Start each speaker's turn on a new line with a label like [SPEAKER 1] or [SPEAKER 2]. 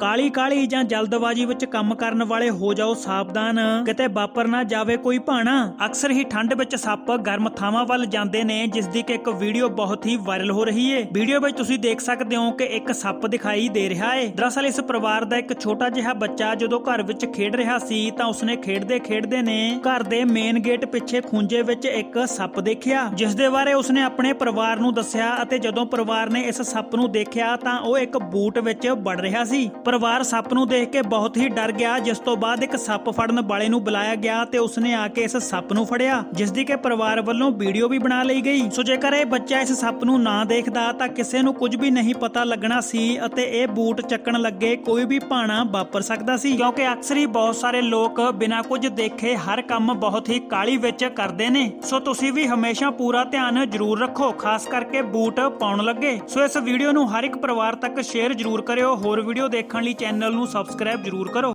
[SPEAKER 1] ਕਾਲੀ ਕਾਲੀ ਜਾਂ ਜਲਦਬਾਜ਼ੀ ਵਿੱਚ ਕੰਮ ਕਰਨ ਵਾਲੇ ਹੋ ਜਾਓ ਸਾਵਧਾਨ। ਕਿਤੇ ਵਾਪਰ ਨਾ ਜਾਵੇ ਕੋਈ ਭਾਣਾ। ਅਕਸਰ ਹੀ ਠੰਡ ਵਿੱਚ ਸੱਪ ਗਰਮ ਥਾਵਾਂ ਵੱਲ ਜਾਂਦੇ ਨੇ ਜਿਸ ਦੀ ਕਿ ਇੱਕ ਵੀਡੀਓ ਬਹੁਤ ਹੀ ਵਾਇਰਲ ਹੋ ਰਹੀ ਏ। ਵੀਡੀਓ ਵਿੱਚ ਤੁਸੀਂ ਦੇਖ ਸਕਦੇ ਹੋ ਕਿ ਇੱਕ ਸੱਪ ਦਿਖਾਈ ਦੇ ਰਿਹਾ ਏ। ਦਰਅਸਲ ਇਸ ਪਰਿਵਾਰ ਦਾ ਇੱਕ ਛੋਟਾ ਜਿਹਾ ਬੱਚਾ ਜਦੋਂ ਘਰ ਵਿੱਚ ਖੇਡ ਰਿਹਾ ਸੀ, ਤਾਂ ਉਸਨੇ ਖੇਡਦੇ ਖੇਡਦੇ ਨੇ ਘਰ ਦੇ ਮੇਨ ਗੇਟ ਪਿੱਛੇ ਖੂੰਜੇ ਵਿੱਚ ਇੱਕ ਸੱਪ ਦੇਖਿਆ ਜਿਸ ਦੇ ਬਾਰੇ ਉਸਨੇ ਆਪਣੇ ਪਰਿਵਾਰ ਨੂੰ ਦੱਸਿਆ ਅਤੇ ਜਦੋਂ ਪਰਿਵਾਰ ਨੇ ਇਸ ਸੱਪ ਨੂੰ ਦੇਖਿਆ, ਤਾਂ ਉਹ ਇੱਕ ਬੂਟ ਵਿੱਚ ਵੜ ਰਿਹਾ ਸੀ। ਪਰਿਵਾਰ ਸੱਪ ਨੂੰ ਦੇਖ ਕੇ ਬਹੁਤ ਹੀ ਡਰ ਗਿਆ, ਜਿਸ ਤੋਂ ਬਾਅਦ ਇੱਕ ਸੱਪ ਫੜਨ ਵਾਲੇ ਨੂੰ ਬੁਲਾਇਆ ਗਿਆ ਤੇ ਉਸਨੇ ਆ ਕੇ ਇਸ ਸੱਪ ਨੂੰ ਫੜਿਆ, ਜਿਸ ਦੀ ਕਿ ਪਰਿਵਾਰ ਵੱਲੋਂ ਵੀਡੀਓ ਵੀ ਬਣਾ ਲਈ ਗਈ। ਸੋ ਜੇਕਰ ਇਹ ਬੱਚਾ ਇਸ ਸੱਪ ਨੂੰ ਨਾ ਦੇਖਦਾ ਤਾਂ ਕਿਸੇ ਨੂੰ ਕੁਝ ਵੀ ਨਹੀਂ ਪਤਾ ਲੱਗਣਾ ਸੀ ਅਤੇ ਇਹ ਬੂਟ ਚੱਕਣ ਲੱਗੇ ਕੋਈ ਵੀ ਭਾਣਾ ਵਾਪਰ ਸਕਦਾ ਸੀ। ਕਿਉਂਕਿ ਅਕਸਰ ਹੀ ਬਹੁਤ ਸਾਰੇ ਲੋਕ ਬਿਨਾਂ ਕੁਝ ਦੇਖੇ ਹਰ ਕੰਮ ਬਹੁਤ ਹੀ ਕਾਲੀ ਵਿੱਚ ਕਰਦੇ ਨੇ। ਸੋ ਤੁਸੀਂ ਵੀ ਹਮੇਸ਼ਾ ਪੂਰਾ ਧਿਆਨ ਜ਼ਰੂਰ ਰੱਖੋ, ਖਾਸ ਕਰਕੇ ਬੂਟ ਪਾਉਣ ਲੱਗੇ। ਸੋ ਇਸ ਵੀਡੀਓ ਨੂੰ ਹਰ ਇੱਕ ਪਰਿਵਾਰ ਤੱਕ ਸ਼ੇਅਰ ਜ਼ਰੂਰ ਕਰਿਓ, ਹੋਰ ਵੀਡੀਓ ਦੇਖਣ ਲਈ ਚੈਨਲ ਨੂੰ ਸਬਸਕ੍ਰਾਈਬ ਜ਼ਰੂਰ ਕਰੋ।